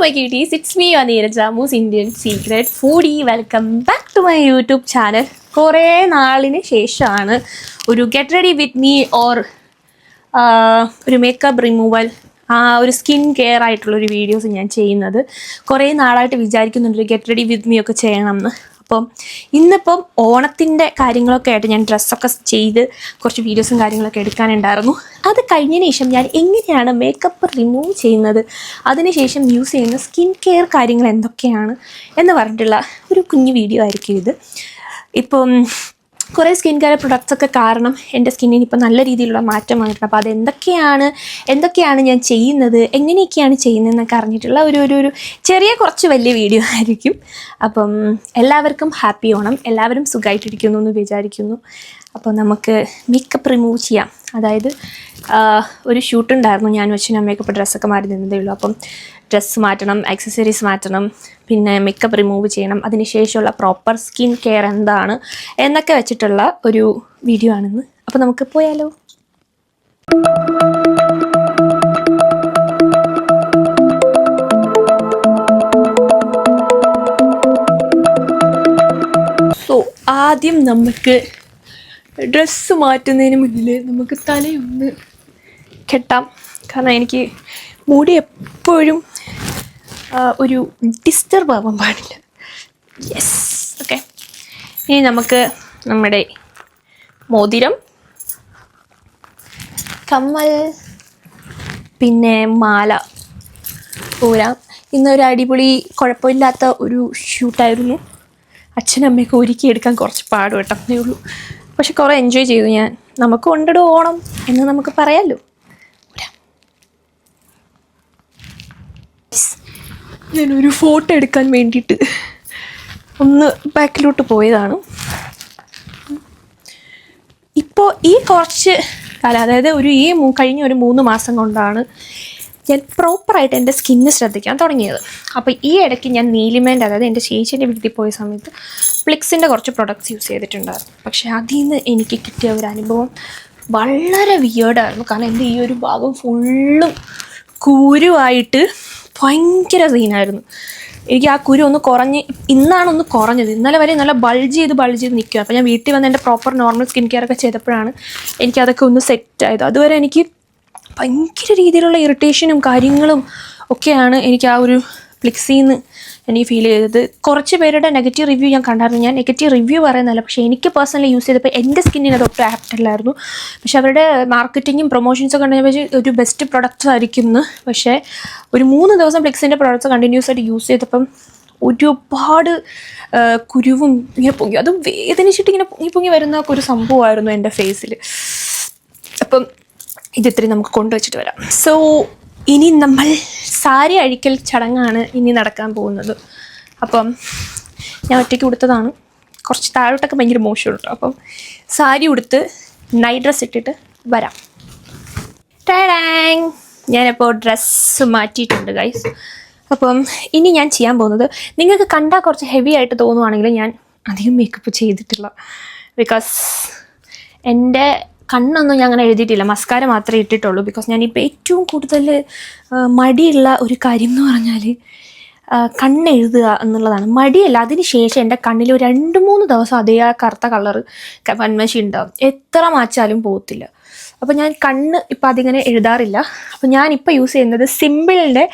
My cuties it's me അനീരജ മൂസ് Indian secret foodie welcome back to my YouTube channel കുറേ നാളിന് ശേഷമാണ് ഒരു get ready with me or ഒരു മേക്കപ്പ് റിമൂവൽ ആ ഒരു സ്കിൻ കെയർ ആയിട്ടുള്ള ഒരു വീഡിയോസ് ഞാൻ ചെയ്യുന്നത്. കുറേ നാളായിട്ട് വിചാരിക്കുന്നുണ്ട് ഗെറ്റ് റെഡി വിത്ത് മീ ഒക്കെ ചെയ്യണം എന്ന് അപ്പം ഇന്നിപ്പം ഓണത്തിന്റെ കാര്യങ്ങളൊക്കെ ആയിട്ട് ഞാൻ ഡ്രസ്സൊക്കെ ചെയ്ത് കുറച്ച് വീഡിയോസും കാര്യങ്ങളൊക്കെ എടുക്കാനുണ്ടായിരുന്നു. അത് കഴിഞ്ഞതിന് ശേഷം ഞാൻ എങ്ങനെയാണ് മേക്കപ്പ് റിമൂവ് ചെയ്യുന്നത്? അതിനുശേഷം യൂസ് ചെയ്യുന്ന സ്കിൻ കെയർ കാര്യങ്ങൾ എന്തൊക്കെയാണ്? എന്ന് പറഞ്ഞിട്ടുള്ള ഒരു കുഞ്ഞു വീഡിയോ ആയിരിക്കും ഇത്. ഇപ്പം കുറേ സ്കിൻ കെയർ പ്രൊഡക്ട്സ് ഒക്കെ കാരണം എന്റെ സ്കിന്നിന് ഇപ്പോൾ നല്ല രീതിയിലുള്ള മാറ്റം വന്നിട്ടുണ്ട്. അപ്പോൾ അതെന്തൊക്കെയാണ് എന്തൊക്കെയാണ് ഞാൻ ചെയ്യുന്നത് എങ്ങനെയൊക്കെയാണ് ചെയ്യുന്നതെന്നൊക്കെ അറിഞ്ഞിട്ടുള്ള ഒരു ഒരു ഒരു ചെറിയ കുറച്ച് വലിയ വീഡിയോ ആയിരിക്കും. അപ്പം എല്ലാവർക്കും ഹാപ്പി ഓണം. എല്ലാവരും സുഖമായിട്ടിരിക്കുന്നു എന്ന് വിചാരിക്കുന്നു. അപ്പോൾ നമുക്ക് മേക്കപ്പ് റിമൂവ് ചെയ്യാം അതായത് ഒരു ഷൂട്ട് ഉണ്ടായിരുന്നു ഞാൻ വെച്ച് മേക്കപ്പ് ഡ്രസ്സൊക്കെ മാറി നിന്നതേ ഉള്ളൂ. അപ്പം ഡ്രസ്സ് മാറ്റണം ആക്സസറീസ് മാറ്റണം പിന്നെ മേക്കപ്പ് റിമൂവ് ചെയ്യണം. അതിനുശേഷമുള്ള പ്രോപ്പർ സ്കിൻ കെയർ എന്താണ് എന്നൊക്കെ വെച്ചിട്ടുള്ള ഒരു വീഡിയോ ആണെന്ന്. അപ്പോൾ നമുക്ക് പോയാലോ? സോ ആദ്യം നമുക്ക് ഡ്രസ്സ് മാറ്റുന്നതിന് മുന്നിൽ നമുക്ക് തലയൊന്ന് കെട്ടാം. കാരണം എനിക്ക് മുടി എപ്പോഴും ഒരു ഡിസ്റ്റർബ് ആവാൻ പാടില്ല. യെസ് ഓക്കെ ഇനി നമുക്ക് നമ്മുടെ മോതിരം കമ്മൽ പിന്നെ മാല പോരാം ഇന്നൊരു അടിപൊളി കുഴപ്പമില്ലാത്ത ഒരു ഷൂട്ടായിരുന്നു അച്ഛനമ്മയൊക്കെ ഒരുക്കി എടുക്കാൻ കുറച്ച് പാട് കേട്ടേ ഉള്ളൂ. പക്ഷെ കുറേ എൻജോയ് ചെയ്തു ഞാൻ നമുക്ക് കൊണ്ടിടും ഓണം എന്ന് നമുക്ക് പറയാമല്ലോ. ഞാനൊരു ഫോട്ടോ എടുക്കാൻ വേണ്ടിയിട്ട് ഒന്ന് ബാക്കിലോട്ട് പോയതാണ് ഇപ്പോൾ ഈ കുറച്ച് കാലം അതായത് ഒരു ഈ കഴിഞ്ഞ ഒരു മൂന്ന് മാസം കൊണ്ടാണ് ഞാൻ പ്രോപ്പറായിട്ട് എന്റെ സ്കിന്ന് ശ്രദ്ധിക്കാൻ തുടങ്ങിയത്. അപ്പോൾ ഈ ഇടയ്ക്ക് ഞാൻ നീലിമേന്റെ അതായത് എന്റെ ചേച്ചീന്റെ വീട്ടിൽ പോയ സമയത്ത് ഫ്ലിക്സിന്റെ കുറച്ച് പ്രൊഡക്ട്സ് യൂസ് ചെയ്തിട്ടുണ്ടായിരുന്നു. പക്ഷേ അതിൽ നിന്ന് എനിക്ക് കിട്ടിയ ഒരു അനുഭവം വളരെ വിയേർഡായിരുന്നു കാരണം എന്റെ ഈ ഒരു ഭാഗം ഫുള്ളും കുരുവായിട്ട് ഭയങ്കര സീനായിരുന്നു എനിക്ക് ആ കുരു ഒന്ന് കുറഞ്ഞ് ഇന്നാണൊന്ന് കുറഞ്ഞത്. ഇന്നലെ വരെ നല്ല ബൾജ് ചെയ്ത് ബൾജ് ചെയ്ത് നിൽക്കുക അപ്പോൾ ഞാൻ വീട്ടിൽ വന്ന് എന്റെ പ്രോപ്പർ നോർമൽ സ്കിൻ കെയർ ഒക്കെ ചെയ്തപ്പോഴാണ് എനിക്കതൊക്കെ ഒന്ന് സെറ്റ് ആയത്. അതുവരെ എനിക്ക് ഭയങ്കര രീതിയിലുള്ള ഇറിറ്റേഷനും കാര്യങ്ങളും ഒക്കെയാണ് എനിക്ക് ആ ഒരു ഫ്ലിക്സിന്ന് എനിക്ക് ഫീൽ ചെയ്തത്. കുറച്ച് പേരുടെ നെഗറ്റീവ് റിവ്യൂ ഞാൻ കണ്ടായിരുന്നു. ഞാൻ നെഗറ്റീവ് റിവ്യൂ പറയുന്നതല്ല പക്ഷേ എനിക്ക് പേഴ്സണലി യൂസ് ചെയ്തപ്പോൾ എന്റെ സ്കിന്നിന് അത് ഒട്ടും ആപ്റ്റ് അല്ലായിരുന്നു. പക്ഷെ അവരുടെ മാർക്കറ്റിങ്ങും പ്രൊമോഷൻസും കണ്ടു ഒരു ബെസ്റ്റ് പ്രൊഡക്റ്റ്സ് ആയിരിക്കും എന്ന്. പക്ഷേ ഒരു മൂന്ന് ദിവസം ഫ്ലിക്സിന്റെ പ്രൊഡക്ട്സ് കണ്ടിന്യൂസ് ആയിട്ട് യൂസ് ചെയ്തപ്പം ഒരുപാട് കുരുവും ഇങ്ങനെ പൊങ്ങി. അതും വേദനിച്ചിട്ട് ഇങ്ങനെ പൊങ്ങി പൊങ്ങി വരുന്ന ഒരു സംഭവമായിരുന്നു എന്റെ ഫേസിൽ അപ്പം ഇത് ഇത്രയും നമുക്ക് കൊണ്ടുവച്ചിട്ട് വരാം. സോ ഇനി നമ്മൾ സാരി അഴിക്കൽ ചടങ്ങാണ് ഇനി നടക്കാൻ പോകുന്നത്. അപ്പം ഞാൻ ഒറ്റയ്ക്ക് ഉടുത്തതാണ്. കുറച്ച് താഴോട്ടൊക്കെ ഭയങ്കര മോശമുണ്ട്. അപ്പം സാരി ഉടുത്ത് നൈറ്റ് ഡ്രസ്സ് ഇട്ടിട്ട് വരാം. ടാങ് ഞാനിപ്പോൾ ഡ്രസ്സ് മാറ്റിയിട്ടുണ്ട് ഗൈസ് അപ്പം ഇനി ഞാൻ ചെയ്യാൻ പോകുന്നത് നിങ്ങൾക്ക് കണ്ടാൽ കുറച്ച് ഹെവി ആയിട്ട് തോന്നുവാണെങ്കിൽ ഞാൻ അധികം മേക്കപ്പ് ചെയ്തിട്ടില്ല. ബിക്കോസ് എന്റെ കണ്ണൊന്നും ഞാൻ അങ്ങനെ എഴുതിയിട്ടില്ല. മസ്കാര മാത്രമേ ഇട്ടിട്ടുള്ളൂ. ബിക്കോസ് ഞാനിപ്പോൾ ഏറ്റവും കൂടുതൽ മടിയുള്ള ഒരു കാര്യം എന്ന് പറഞ്ഞാൽ കണ്ണെഴുതുക എന്നുള്ളതാണ്. മടിയല്ല. അതിന് ശേഷം എന്റെ കണ്ണിൽ ഒരു രണ്ട് മൂന്ന് ദിവസം അതേ ആ കറുത്ത കളർ വന്മശി ഉണ്ടാവും. എത്ര മാച്ചാലും പോകത്തില്ല അപ്പോൾ ഞാൻ കണ്ണ് ഇപ്പം അതിങ്ങനെ എഴുതാറില്ല. അപ്പോൾ ഞാനിപ്പോൾ യൂസ് ചെയ്യുന്നത് സിമ്പിളിന്റെ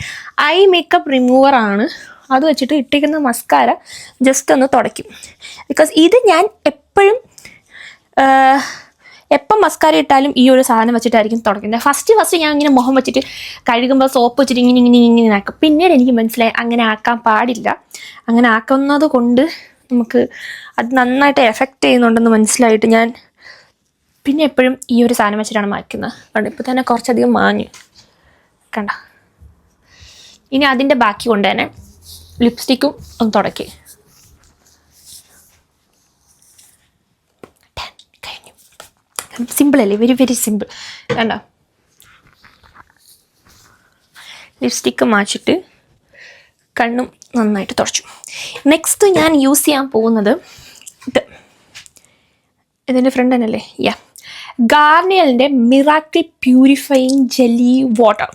ഐ മേക്കപ്പ് റിമൂവർ ആണ്. അത് വെച്ചിട്ട് ഇട്ടിരിക്കുന്ന മസ്കാര ജസ്റ്റ് ഒന്ന് തുടയ്ക്കും. ബിക്കോസ് ഇത് ഞാൻ എപ്പോഴും എപ്പം മസ്കാര ഇട്ടാലും ഈ ഒരു സാധനം വെച്ചിട്ടായിരിക്കും തുടങ്ങുന്നത്. ഫസ്റ്റ് ഫസ്റ്റ് ഞാൻ ഇങ്ങനെ മുഖം വെച്ചിട്ട് കഴുകുമ്പോൾ സോപ്പ് വെച്ചിട്ട് ഇങ്ങനെ ഇങ്ങനെ ഇങ്ങനെ ആക്കും. പിന്നീട് എനിക്ക് മനസ്സിലായി അങ്ങനെ ആക്കാൻ പാടില്ല. അങ്ങനെ ആക്കുന്നത് കൊണ്ട് നമുക്ക് അത് നന്നായിട്ട് എഫക്റ്റ് ചെയ്യുന്നുണ്ടെന്ന് മനസ്സിലായിട്ട് ഞാൻ പിന്നെ എപ്പോഴും ഈ ഒരു സാധനം വെച്ചിട്ടാണ് മായ്ക്കുന്നത്. അതുകൊണ്ട് ഇപ്പോൾ തന്നെ കുറച്ചധികം മാഞ്ഞു. കണ്ട? ഇനി അതിന്റെ ബാക്കി കൊണ്ട് തന്നെ ലിപ്സ്റ്റിക്കും ഒന്ന് തുടക്കി. സിമ്പിൾ അല്ലേ? വെരി വെരി സിമ്പിൾ കണ്ടോ? ലിപ്സ്റ്റിക്ക് മാച്ചിട്ട് കണ്ണും നന്നായിട്ട് തുടച്ചു. നെക്സ്റ്റ് ഞാൻ യൂസ് ചെയ്യാൻ പോകുന്നത് ഇത്. ഇതിന്റെ ഫ്രണ്ട് തന്നെയല്ലേ yeah ഗാർണിയലിന്റെ miracle purifying jelly water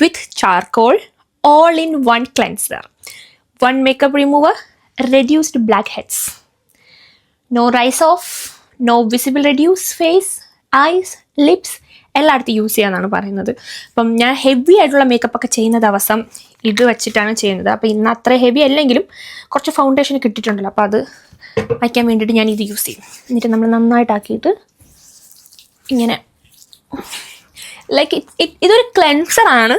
with charcoal all in one cleanser one makeup remover reduced black heads no rise off no visible reduce face eyes lips എല്ലായിടത്തും യൂസ് ചെയ്യാന്നാണ് പറയുന്നത്. അപ്പം ഞാൻ ഹെവി ആയിട്ടുള്ള മേക്കപ്പ് ഒക്കെ ചെയ്യുന്ന ദിവസം ഇത് വെച്ചിട്ടാണ് ചെയ്യുന്നത്. അപ്പോൾ ഇന്ന് അത്ര ഹെവി അല്ലെങ്കിലും കുറച്ച് ഫൗണ്ടേഷൻ കിട്ടിയിട്ടുണ്ടല്ലോ. അപ്പോൾ അത് വയ്ക്കാൻ വേണ്ടിയിട്ട് ഞാൻ ഇത് യൂസ് ചെയ്യും. എന്നിട്ട് നമ്മൾ നന്നായിട്ടാക്കിയിട്ട് ഇങ്ങനെ ലൈക്ക് ഇതൊരു ക്ലെൻസർ ആണ്.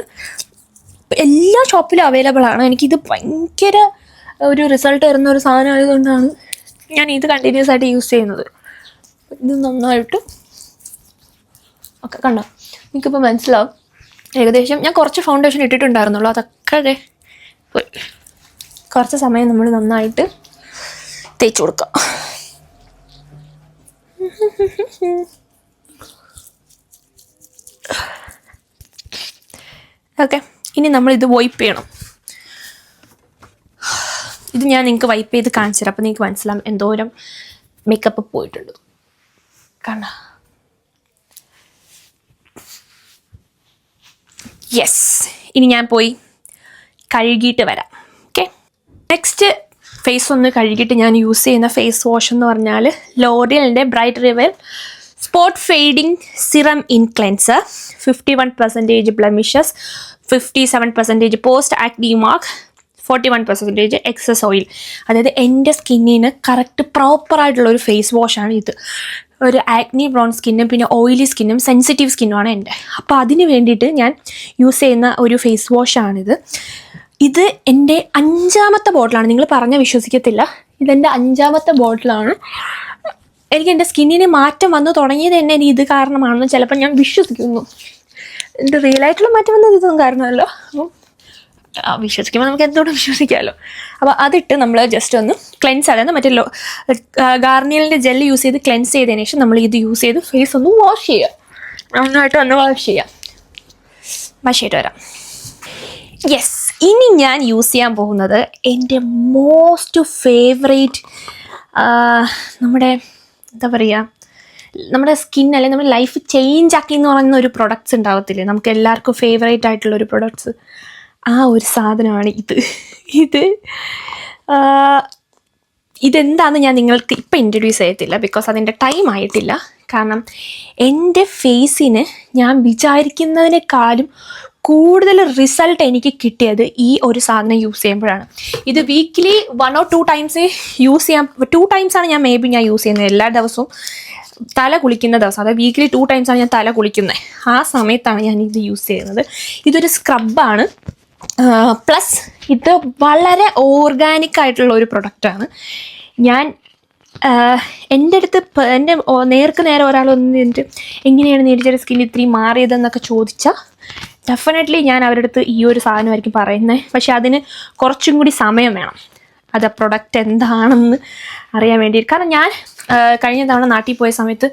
എല്ലാ ഷോപ്പിലും അവൈലബിൾ ആണ്. എനിക്കിത് ഭയങ്കര ഒരു റിസൾട്ട് തരുന്ന ഒരു സാധനം ആയതുകൊണ്ടാണ് ഞാൻ ഇത് കണ്ടിന്യൂസ് ആയിട്ട് യൂസ് ചെയ്യുന്നത്. ഇത് നന്നായിട്ട് ഒക്കെ കണ്ടോ? എനിക്കിപ്പോൾ മനസ്സിലാവും. ഏകദേശം ഞാൻ കുറച്ച് ഫൗണ്ടേഷൻ ഇട്ടിട്ടുണ്ടായിരുന്നുള്ളൂ. അതൊക്കെ അതെ പോയി. കുറച്ച് സമയം നമ്മൾ നന്നായിട്ട് തേച്ച് കൊടുക്കാം. ഓക്കെ. ഇനി നമ്മൾ ഇത് വൈപ്പ് ചെയ്യണം. ഇത് ഞാൻ നിങ്ങൾക്ക് വൈപ്പ് ചെയ്ത് കാണിച്ചു തരാം അപ്പോൾ നിങ്ങൾക്ക് മനസ്സിലാവും എന്തോരം മേക്കപ്പ് പോയിട്ടുണ്ട്. കണ്ട യെസ് ഇനി ഞാൻ പോയി കഴുകിയിട്ട് വരാം. ഓക്കെ നെക്സ്റ്റ് ഫേസ് ഒന്ന് കഴുകിയിട്ട് ഞാൻ യൂസ് ചെയ്യുന്ന ഫേസ് വാഷ് എന്ന് പറഞ്ഞാൽ ലോറിയലിന്റെ bright reveal spot fading serum in cleanser fifty one percentage blemishes fifty seven percentage post acne mark forty one percentage excess oil അതായത് എന്റെ സ്കിന്നിന് കറക്റ്റ് പ്രോപ്പറായിട്ടുള്ള ഒരു ഫേസ് വാഷാണ് ഇത്. ഒരു ആക്നി ബ്രൗൺ സ്കിന്നും പിന്നെ ഓയിലി സ്കിന്നും സെൻസിറ്റീവ് സ്കിന്നുമാണ് എന്റെ. അപ്പോൾ അതിന് വേണ്ടിയിട്ട് ഞാൻ യൂസ് ചെയ്യുന്ന ഒരു ഫേസ് വാഷാണിത് ഇത് എന്റെ അഞ്ചാമത്തെ ബോട്ടിലാണ് നിങ്ങൾ പറഞ്ഞാൽ വിശ്വസിക്കത്തില്ല. ഇതെന്റെ അഞ്ചാമത്തെ ബോട്ടിലാണ് എനിക്ക് എന്റെ സ്കിന്നിന് മാറ്റം വന്നു തുടങ്ങിയത് തന്നെ എനിക്ക് ഇത് കാരണമാണെന്ന് ചിലപ്പോൾ ഞാൻ വിശ്വസിക്കുന്നു. എന്റെ റിയൽ ആയിട്ടുള്ള മാറ്റം വന്നത് ഇതൊന്നും കാരണമല്ലോ. അപ്പം വിശ്വസിക്കുമ്പോൾ നമുക്ക് എന്തുകൊണ്ട് വിശ്വസിക്കാമല്ലോ അപ്പോൾ അതിട്ട് നമ്മൾ ജസ്റ്റ് ഒന്ന് ക്ലെൻസ് അതായത് മറ്റേ ഗാർണിയലിന്റെ ജെൽ യൂസ് ചെയ്ത് ക്ലെൻസ് ചെയ്തതിന് ശേഷം നമ്മൾ ഇത് യൂസ് ചെയ്ത് ഫേസ് ഒന്ന് വാഷ് ചെയ്യുക നന്നായിട്ട് ഒന്ന് വാഷ് ചെയ്യാം. വാഷ് ചെയ്തിട്ട് വരാം. യെസ് ഇനി ഞാൻ യൂസ് ചെയ്യാൻ പോകുന്നത് എന്റെ മോസ്റ്റ് ഫേവറേറ്റ് നമ്മുടെ എന്താ പറയുക നമ്മുടെ സ്കിൻ അല്ലെങ്കിൽ നമ്മുടെ ലൈഫ് ചേഞ്ച് ആക്കി എന്ന് പറയുന്ന ഒരു പ്രൊഡക്ട്സ് ഉണ്ടാവത്തില്ലേ? നമുക്ക് എല്ലാവർക്കും ഫേവറേറ്റ് ആയിട്ടുള്ള ഒരു പ്രൊഡക്ട്സ് ആ ഒരു സാധനമാണ് ഇത്. ഇത് ഇതെന്താണെന്ന് ഞാൻ നിങ്ങൾക്ക് ഇപ്പം ഇൻട്രൊഡ്യൂസ് ചെയ്യത്തില്ല ബിക്കോസ് അതിന്റെ ടൈം ആയിട്ടില്ല. കാരണം എന്റെ ഫേസിന് ഞാൻ വിചാരിക്കുന്നതിനേക്കാളും കൂടുതൽ റിസൾട്ട് എനിക്ക് കിട്ടിയത് ഈ ഒരു സാധനം യൂസ് ചെയ്യുമ്പോഴാണ്. ഇത് weekly one or two times use ചെയ്യാം ടു ടൈംസാണ് ഞാൻ മേ ബി ഞാൻ യൂസ് ചെയ്യുന്നത് എല്ലാ ദിവസവും. തല കുളിക്കുന്ന ദിവസം അതായത് വീക്കിലി ടു ടൈംസാണ് ഞാൻ തല കുളിക്കുന്നത്. ആ സമയത്താണ് ഞാൻ ഇത് യൂസ് ചെയ്യുന്നത്. ഇതൊരു സ്ക്രബാണ് പ്ലസ് ഇത് വളരെ ഓർഗാനിക് ആയിട്ടുള്ള ഒരു പ്രൊഡക്റ്റാണ് ഞാൻ എന്റെ അടുത്ത് എന്റെ നേർക്ക് നേരെ ഒരാൾ ഒന്ന് നിന്നിട്ട് എങ്ങനെയാണ് നീരിച്ചയുടെ സ്കിൻ ഇത്രയും മാറിയതെന്നൊക്കെ ചോദിച്ചാൽ ഡെഫിനറ്റ്ലി ഞാൻ അവരുടെ അടുത്ത് ഈ ഒരു സാധനമായിരിക്കും പറയുന്നത് പക്ഷെ അതിന് കുറച്ചും കൂടി സമയം വേണം. അത് ആ പ്രൊഡക്റ്റ് എന്താണെന്ന് അറിയാൻ വേണ്ടി കാരണം ഞാൻ കഴിഞ്ഞ തവണ നാട്ടിൽ പോയ സമയത്ത്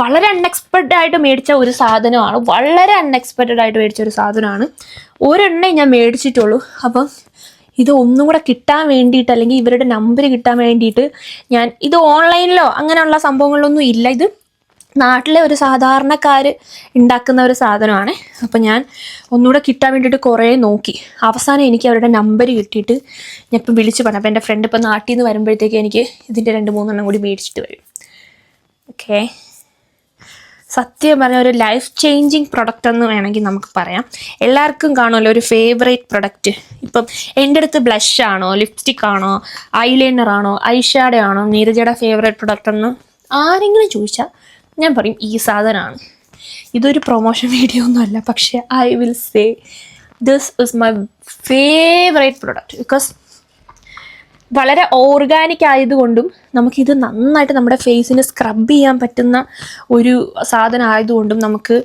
വളരെ അൺഎക്സ്പെക്റ്റഡ് ആയിട്ട് മേടിച്ച ഒരു സാധനമാണ്. വളരെ അൺഎക്സ്പെക്റ്റഡ് ആയിട്ട് മേടിച്ച ഒരു സാധനമാണ്. ഒരെണ്ണേ ഞാൻ മേടിച്ചിട്ടുള്ളൂ. അപ്പം ഇത് ഒന്നും കൂടെ കിട്ടാൻ വേണ്ടിയിട്ട് അല്ലെങ്കിൽ ഇവരുടെ നമ്പർ കിട്ടാൻ വേണ്ടിയിട്ട് ഞാൻ ഇത് ഓൺലൈനിലോ അങ്ങനെയുള്ള സംഭവങ്ങളിലൊന്നും ഇല്ല. ഇത് നാട്ടിലെ ഒരു സാധാരണക്കാർ ഉണ്ടാക്കുന്ന ഒരു സാധനമാണ്. അപ്പം ഞാൻ ഒന്നുകൂടെ കിട്ടാൻ വേണ്ടിയിട്ട് കുറേ നോക്കി. അവസാനം എനിക്ക് അവരുടെ നമ്പർ കിട്ടിയിട്ട് ഞാൻ ഇപ്പം വിളിച്ചു പറഞ്ഞു. അപ്പം എന്റെ ഫ്രണ്ട് ഇപ്പം നാട്ടിൽ നിന്ന് വരുമ്പോഴത്തേക്ക് എനിക്ക് ഇതിന്റെ രണ്ട് മൂന്നെണ്ണം കൂടി മേടിച്ചിട്ട് വരും. ഓക്കെ സത്യം പറഞ്ഞ ഒരു ലൈഫ് ചേഞ്ചിങ് പ്രൊഡക്റ്റ് എന്ന് വേണമെങ്കിൽ നമുക്ക് പറയാം. എല്ലാവർക്കും കാണുമല്ലോ ഒരു ഫേവറേറ്റ് പ്രൊഡക്റ്റ് ഇപ്പം എന്റെ അടുത്ത് ബ്ലഷ് ആണോ ലിപ്സ്റ്റിക് ആണോ ഐലൈനർ ആണോ ഐഷാഡോ ആണോ നീരജയുടെ ഫേവറേറ്റ് പ്രൊഡക്റ്റ് എന്ന് ആരെങ്കിലും ചോദിച്ചാൽ ഞാൻ പറയും ഈ സാധനമാണ്. ഇതൊരു പ്രൊമോഷൻ വീഡിയോ ഒന്നുമല്ല പക്ഷേ I will say this is my favourite product because വളരെ ഓർഗാനിക് ആയതുകൊണ്ടും നമുക്കിത് നന്നായിട്ട് നമ്മുടെ ഫേസിന് സ്ക്രബ് ചെയ്യാൻ പറ്റുന്ന ഒരു സാധനം ആയതുകൊണ്ടും നമുക്ക്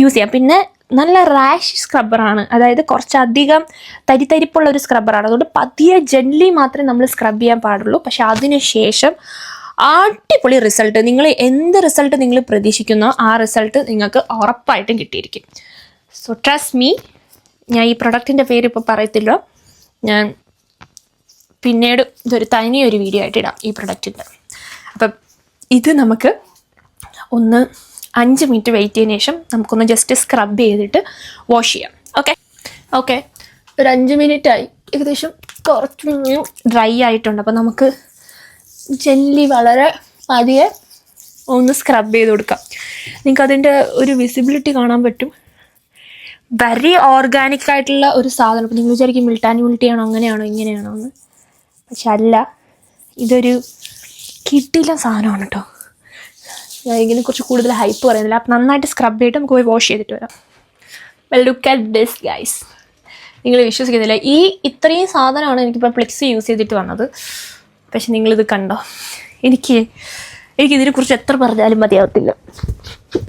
യൂസ് ചെയ്യാം. പിന്നെ നല്ല റാഷ് സ്ക്രബ്ബറാണ് അതായത് കുറച്ചധികം തരിതരിപ്പുള്ള ഒരു സ്ക്രബ്ബറാണ് അതുകൊണ്ട് പതിയെ ജെൻലി മാത്രമേ നമ്മൾ സ്ക്രബ് ചെയ്യാൻ പാടുള്ളൂ. പക്ഷെ അതിനുശേഷം അടിപൊളി റിസൾട്ട് നിങ്ങൾ എന്ത് റിസൾട്ട് നിങ്ങൾ പ്രതീക്ഷിക്കുന്നോ ആ റിസൾട്ട് നിങ്ങൾക്ക് ഉറപ്പായിട്ടും കിട്ടിയിരിക്കും. സോ ട്രസ്റ്റ് മീ ഞാൻ ഈ പ്രൊഡക്റ്റിന്റെ പേര് ഇപ്പോൾ പറയത്തില്ല. ഞാൻ പിന്നീട് ഇതൊരു തനിയൊരു വീഡിയോ ആയിട്ട് ഇടാം ഈ പ്രൊഡക്റ്റിന്റെ അപ്പം ഇത് നമുക്ക് ഒന്ന് അഞ്ച് മിനിറ്റ് വെയിറ്റ് ചെയ്തതിന് ശേഷം നമുക്കൊന്ന് ജസ്റ്റ് സ്ക്രബ് ചെയ്തിട്ട് വാഷ് ചെയ്യാം. ഓക്കെ ഓക്കെ ഒരു അഞ്ച് മിനിറ്റ് ആയി. ഏകദേശം കുറച്ച് ഡ്രൈ ആയിട്ടുണ്ട്. അപ്പോൾ നമുക്ക് ജെല്ലി വളരെ പതിയെ ഒന്ന് സ്ക്രബ് ചെയ്ത് കൊടുക്കാം. നിങ്ങൾക്ക് അതിന്റെ ഒരു വിസിബിലിറ്റി കാണാൻ പറ്റും. വെരി ഓർഗാനിക് ആയിട്ടുള്ള ഒരു സാധനം. അപ്പോൾ നിങ്ങൾ വിചാരിക്കും മിൽട്ടാനിമിലിറ്റി ആണോ അങ്ങനെയാണോ ഇങ്ങനെയാണോ എന്ന്. പക്ഷെ അല്ല ഇതൊരു കിട്ടില്ല സാധനമാണ് കേട്ടോ ഞാൻ ഇതിനെ കുറിച്ച് കൂടുതൽ ഹൈപ്പ് പറയുന്നില്ല. അപ്പം നന്നായിട്ട് സ്ക്രബ് ചെയ്തിട്ട് നമുക്ക് പോയി വാഷ് ചെയ്തിട്ട് വരാം. Well look at this guys നിങ്ങൾ വിശ്വസിക്കുന്നില്ല. ഈ ഇത്രയും സാധനമാണ് എനിക്കിപ്പോൾ ഫ്ലിക്സ് യൂസ് ചെയ്തിട്ട് വന്നത്. പക്ഷെ നിങ്ങളിത് കണ്ടോ? എനിക്ക് എനിക്ക് ഇതിനെക്കുറിച്ച് എത്ര പറഞ്ഞാലും മതിയാവത്തില്ല.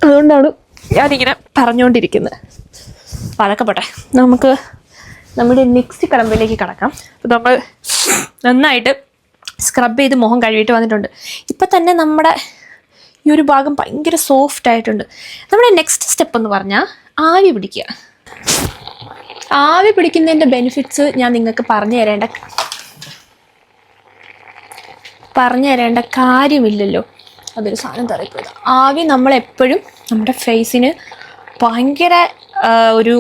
അതുകൊണ്ടാണ് ഞാനിങ്ങനെ പറഞ്ഞുകൊണ്ടിരിക്കുന്നത് അപ്പം അതൊക്കെ പോട്ടെ നമുക്ക് നമ്മുടെ നെക്സ്റ്റ് കടമ്പിലേക്ക് കടക്കാം. അപ്പോൾ നമ്മൾ നന്നായിട്ട് സ്ക്രബ് ചെയ്ത് മുഖം കഴുകിയിട്ട് വന്നിട്ടുണ്ട്. ഇപ്പം തന്നെ നമ്മുടെ ഈ ഒരു ഭാഗം ഭയങ്കര സോഫ്റ്റ് ആയിട്ടുണ്ട്. നമ്മുടെ നെക്സ്റ്റ് സ്റ്റെപ്പ് എന്ന് പറഞ്ഞാൽ ആവി പിടിക്കുക. ആവി പിടിക്കുന്നതിന്റെ ബെനിഫിറ്റ്സ് ഞാൻ നിങ്ങൾക്ക് പറഞ്ഞു തരേണ്ട പറഞ്ഞു തരേണ്ട കാര്യമില്ലല്ലോ. അതൊരു സാധനം തറയിപ്പോയത് ആവി നമ്മളെപ്പോഴും നമ്മുടെ ഫേസിന് ഭയങ്കര ഒരു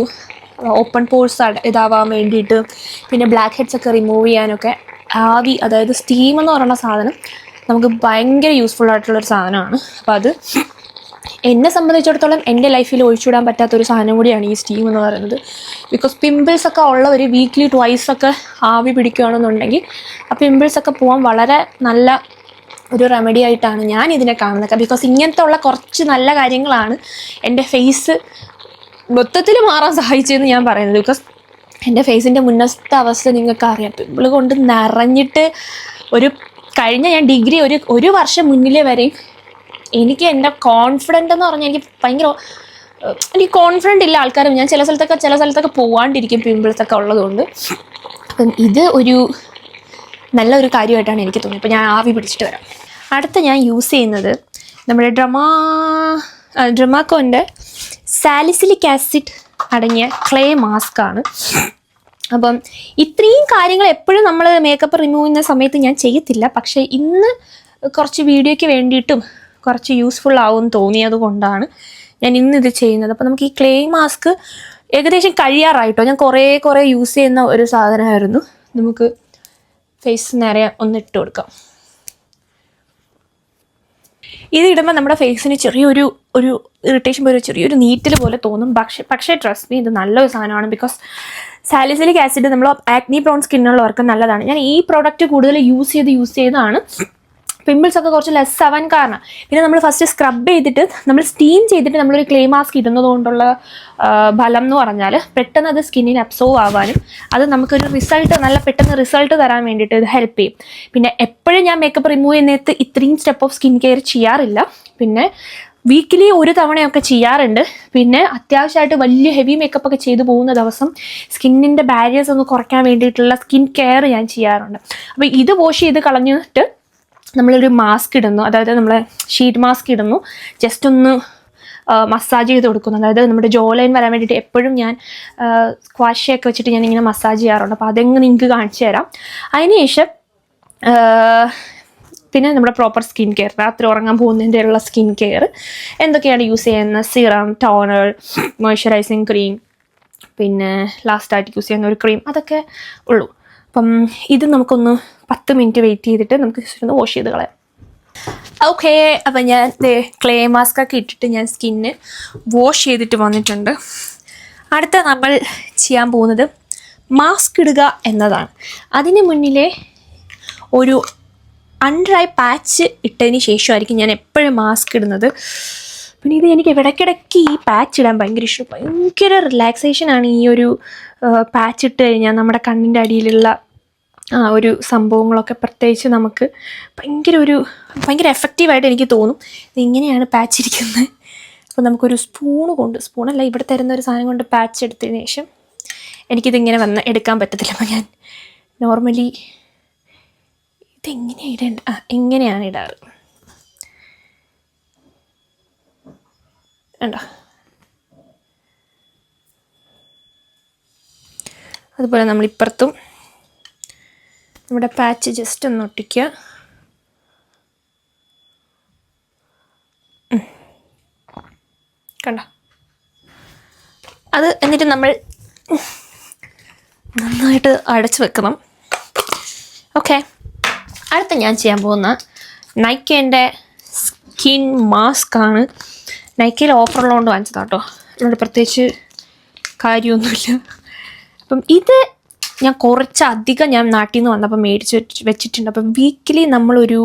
ഓപ്പൺ പോഴ്സ് ഇതാവാൻ വേണ്ടിയിട്ട്. പിന്നെ ബ്ലാക്ക് ഹെഡ്സ് ഒക്കെ റിമൂവ് ചെയ്യാനൊക്കെ ആവി അതായത് സ്റ്റീം എന്ന് പറയുന്ന സാധനം നമുക്ക് ഭയങ്കര യൂസ്ഫുൾ ആയിട്ടുള്ളൊരു സാധനമാണ്. അപ്പോൾ അത് എന്നെ സംബന്ധിച്ചിടത്തോളം എന്റെ ലൈഫിൽ ഒഴിച്ചുവിടാൻ പറ്റാത്തൊരു സാധനം കൂടിയാണ് ഈ സ്റ്റീം എന്ന് പറയുന്നത്. ബിക്കോസ് പിമ്പിൾസ് ഒക്കെ ഉള്ളവർ വീക്ക്ലി ട്വൈസ് ഒക്കെ ആവി പിടിക്കുകയാണെന്നുണ്ടെങ്കിൽ ആ പിമ്പിൾസ് ഒക്കെ പോകാൻ വളരെ നല്ല ഒരു റെമഡി ആയിട്ടാണ് ഞാൻ ഇതിനെ കാണുന്നത്. ബിക്കോസ് ഇങ്ങനത്തെ ഉള്ള കുറച്ച് നല്ല കാര്യങ്ങളാണ് എന്റെ ഫേസ് മൊത്തത്തിൽ മാറാൻ സഹായിച്ചെന്ന് ഞാൻ പറയുന്നത്. ബിക്കോസ് എന്റെ ഫേസിന്റെ മുന്നത്തെ അവസ്ഥ നിങ്ങൾക്ക് അറിയാം പിമ്പിൾ കൊണ്ട് നിറഞ്ഞിട്ട് ഒരു കഴിഞ്ഞ ഞാൻ ഡിഗ്രി ഒരു ഒരു വർഷം മുന്നിലേ വരെയും എനിക്ക് എന്റെ കോൺഫിഡന്റ് എന്ന് പറഞ്ഞാൽ എനിക്ക് ഭയങ്കര എനിക്ക് കോൺഫിഡന്റ് ഇല്ല ആൾക്കാരും. ഞാൻ ചില സ്ഥലത്തൊക്കെ ചില സ്ഥലത്തൊക്കെ പോവാണ്ടിരിക്കും പിമ്പിൾസൊക്കെ ഉള്ളതുകൊണ്ട്. അപ്പം ഇത് ഒരു നല്ലൊരു കാര്യമായിട്ടാണ് എനിക്ക് തോന്നിയത്. അപ്പോൾ ഞാൻ ആവി പിടിച്ചിട്ട് വരാം. അടുത്ത ഞാൻ യൂസ് ചെയ്യുന്നത് നമ്മുടെ ഡ്രമാ ഡ്രമാക്കോന്റെ സാലിസിലിക് ആസിഡ് അടങ്ങിയ ക്ലേ മാസ്ക് ആണ്. അപ്പം ഇത്രയും കാര്യങ്ങൾ എപ്പോഴും നമ്മൾ മേക്കപ്പ് റിമൂവ് ചെയ്യുന്ന സമയത്ത് ഞാൻ ചെയ്യത്തില്ല. പക്ഷേ ഇന്ന് കുറച്ച് വീഡിയോയ്ക്ക് വേണ്ടിയിട്ടും കുറച്ച് യൂസ്ഫുൾ ആവും തോന്നിയത് കൊണ്ടാണ് ഞാൻ ഇന്ന് ഇത് ചെയ്യുന്നത്. അപ്പം നമുക്ക് ഈ ക്ലേ മാസ്ക് ഏകദേശം കഴിയാറായിട്ടോ? ഞാൻ കുറേ കുറേ യൂസ് ചെയ്യുന്ന ഒരു സാധനമായിരുന്നു. നമുക്ക് ഫേസ് നേരെ ഒന്ന് ഇട്ട് കൊടുക്കാം. ഇത് ഇടുമ്പോൾ നമ്മുടെ ഫേസിന് ചെറിയൊരു ഒരു ഇറിറ്റേഷൻ പോലെ ചെറിയൊരു നീറ്റൽ പോലെ തോന്നും. പക്ഷേ പക്ഷേ ട്രസ്റ്റ് മീ ഇത് നല്ലൊരു സാധനമാണ് ബിക്കോസ് സാലിസിലിക് ആസിഡ് നമ്മൾ ആക്നി പ്രോൺ സ്കിന്നുള്ളവർക്ക് നല്ലതാണ്. ഞാൻ ഈ പ്രോഡക്റ്റ് കൂടുതൽ യൂസ് ചെയ്ത് യൂസ് ചെയ്താണ് പിമ്പിൾസ് ഒക്കെ കുറച്ച് ലെസ് ആവാൻ കാരണം. പിന്നെ നമ്മൾ ഫസ്റ്റ് സ്ക്രബ് ചെയ്തിട്ട് നമ്മൾ സ്റ്റീം ചെയ്തിട്ട് നമ്മളൊരു ക്ലേ മാസ്ക് ഇടുന്നത് കൊണ്ടുള്ള ഫലം എന്ന് പറഞ്ഞാൽ പെട്ടെന്ന് അത് സ്കിന്നിന് അബ്സോർവ് ആവാനും അത് നമുക്കൊരു റിസൾട്ട് നല്ല പെട്ടെന്ന് റിസൾട്ട് തരാൻ വേണ്ടിയിട്ട് ഇത് ഹെൽപ്പ് ചെയ്യും. പിന്നെ എപ്പോഴും ഞാൻ മേക്കപ്പ് റിമൂവ് ചെയ്യുന്നേത്ത് ഇത്രയും സ്റ്റെപ്പ് ഓഫ് സ്കിൻ കെയർ ചെയ്യാറില്ല. പിന്നെ വീക്കിലി ഒരു തവണയൊക്കെ ചെയ്യാറുണ്ട്. പിന്നെ അത്യാവശ്യമായിട്ട് വലിയ ഹെവി മേക്കപ്പ് ഒക്കെ ചെയ്തു പോകുന്ന ദിവസം സ്കിന്നിന്റെ ബാരിയേഴ്സ് ഒന്ന് കുറയ്ക്കാൻ വേണ്ടിയിട്ടുള്ള സ്കിൻ കെയർ ഞാൻ ചെയ്യാറുണ്ട്. അപ്പോൾ ഇത് വാഷ് ചെയ്ത് കളഞ്ഞിട്ട് നമ്മളൊരു മാസ്ക് ഇടുന്നു. അതായത് നമ്മളെ ഷീറ്റ് മാസ്ക് ഇടുന്നു. ജസ്റ്റ് ഒന്ന് മസാജ് ചെയ്ത് കൊടുക്കുന്നു. അതായത് നമ്മുടെ ജോ ലൈൻ വരാൻ വേണ്ടിയിട്ട് എപ്പോഴും ഞാൻ സ്ക്വാഷയൊക്കെ വെച്ചിട്ട് ഞാൻ ഇങ്ങനെ മസാജ് ചെയ്യാറുണ്ട്. അപ്പോൾ അതെങ്ങ് നിങ്ങൾക്ക് കാണിച്ചു തരാം. അതിനുശേഷം പിന്നെ നമ്മുടെ പ്രോപ്പർ സ്കിൻ കെയർ രാത്രി ഉറങ്ങാൻ പോകുന്നതിന്റെ ഉള്ള സ്കിൻ കെയർ എന്തൊക്കെയാണ് യൂസ് ചെയ്യുന്നത് സിറം ടോണർ മോയ്സ്ചറൈസിങ് ക്രീം പിന്നെ ലാസ്റ്റായിട്ട് യൂസ് ചെയ്യുന്ന ഒരു ക്രീം അതൊക്കെ ഉള്ളൂ. അപ്പം ഇത് നമുക്കൊന്ന് പത്ത് മിനിറ്റ് വെയിറ്റ് ചെയ്തിട്ട് നമുക്ക് ജസ്റ്റ് ഒന്ന് വാഷ് ചെയ്ത് കളയാം. ഓക്കെ അപ്പം ഞാൻ ക്ലേ മാസ്ക് ഒക്കെ ഇട്ടിട്ട് ഞാൻ സ്കിന്ന് വാഷ് ചെയ്തിട്ട് വന്നിട്ടുണ്ട്. അടുത്ത നമ്മൾ ചെയ്യാൻ പോകുന്നത് മാസ്ക് ഇടുക എന്നതാണ്. അതിന് മുന്നിലെ ഒരു അണ്ടറായി പാച്ച് ഇട്ടതിന് ശേഷമായിരിക്കും ഞാൻ എപ്പോഴും മാസ്ക് ഇടുന്നത്. പിന്നെ ഇത് എനിക്ക് ഇടയ്ക്കിടയ്ക്ക് ഈ പാച്ച് ഇടാൻ ഭയങ്കര ഇഷ്ടം. ഭയങ്കര റിലാക്സേഷനാണ് ഈ ഒരു പാച്ച് ഇട്ട് കഴിഞ്ഞാൽ നമ്മുടെ കണ്ണിന്റെ അടിയിലുള്ള ഒരു സംഭവങ്ങളൊക്കെ പ്രത്യേകിച്ച് നമുക്ക് ഭയങ്കര ഒരു ഭയങ്കര എഫക്റ്റീവായിട്ട് എനിക്ക് തോന്നും. ഇങ്ങനെയാണ് പാച്ച് ഇരിക്കുന്നത്? അപ്പോൾ നമുക്കൊരു സ്പൂൺ കൊണ്ട് സ്പൂണല്ല ഇവിടെ തരുന്ന ഒരു സാധനം കൊണ്ട് പാച്ച് എടുത്തതിന് ശേഷം എനിക്കിതിങ്ങനെ വന്ന് എടുക്കാൻ പറ്റത്തില്ല. അപ്പോൾ ഞാൻ നോർമലി ഇതെങ്ങനെയാണ് ഇടേണ്ട? ആ എങ്ങനെയാണ് ഇടാറ്. ഉണ്ടോ അതുപോലെ നമ്മൾ ഇപ്പുറത്തും നമ്മുടെ പാച്ച് ജസ്റ്റ് ഒന്ന് ഒട്ടിക്കുക. കണ്ട? അത് എന്നിട്ട് നമ്മൾ നന്നായിട്ട് അടച്ചു വെക്കണം. ഓക്കെ അടുത്ത ഞാൻ ചെയ്യാൻ പോകുന്ന നൈക്കേന്റെ സ്കിൻ മാസ്ക് ആണ്. നൈക്കയിൽ ഓഫറുള്ളതുകൊണ്ട് വാങ്ങിച്ചതാട്ടോ. അതുകൊണ്ട് പ്രത്യേകിച്ച് കാര്യമൊന്നുമില്ല. അപ്പം ഇത് ഞാൻ കുറച്ചധികം ഞാൻ നാട്ടിൽ നിന്ന് വന്നപ്പോൾ മേടിച്ച് വെച്ച് വെച്ചിട്ടുണ്ട്. അപ്പം വീക്കിലി നമ്മളൊരു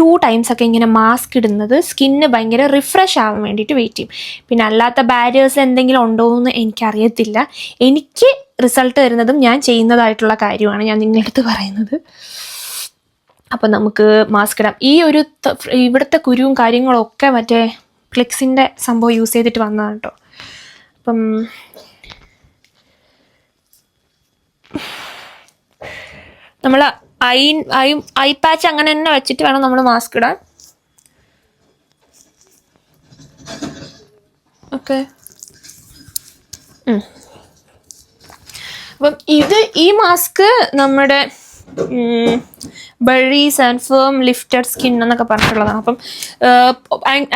ടു ടൈംസ് ഒക്കെ ഇങ്ങനെ മാസ്ക് ഇടുന്നത് സ്കിന്ന് ഭയങ്കര റിഫ്രഷ് ആവാൻ വേണ്ടിയിട്ട് വെയിറ്റ് ചെയ്യും. പിന്നെ അല്ലാത്ത ബാരിയേഴ്സ് എന്തെങ്കിലും ഉണ്ടോ എന്ന് എനിക്കറിയത്തില്ല. എനിക്ക് റിസൾട്ട് വരുന്നതും ഞാൻ ചെയ്യുന്നതായിട്ടുള്ള കാര്യമാണ് ഞാൻ നിങ്ങളുടെ അടുത്ത് പറയുന്നത്. അപ്പം നമുക്ക് മാസ്ക് ഇടാം. ഈ ഒരു ഇവിടുത്തെ കുരുവും കാര്യങ്ങളും ഒക്കെ മറ്റേ ഫ്ലെക്സിന്റെ സംഭവം യൂസ് ചെയ്തിട്ട് വന്നതാണ് കേട്ടോ അപ്പം നമ്മൾ ഐ ഐ ഐ പാച്ച് അങ്ങനെ തന്നെ വെച്ചിട്ട് വേണം നമ്മൾ മാസ്ക് ഇടാൻ. ഓക്കെ. അപ്പം ഇത് ഈ മാസ്ക് നമ്മുടെ ബഴി ആൻഡ് ഫേം ലിഫ്റ്റഡ് സ്കിൻ എന്നൊക്കെ പറഞ്ഞിട്ടുള്ളതാണ്. അപ്പം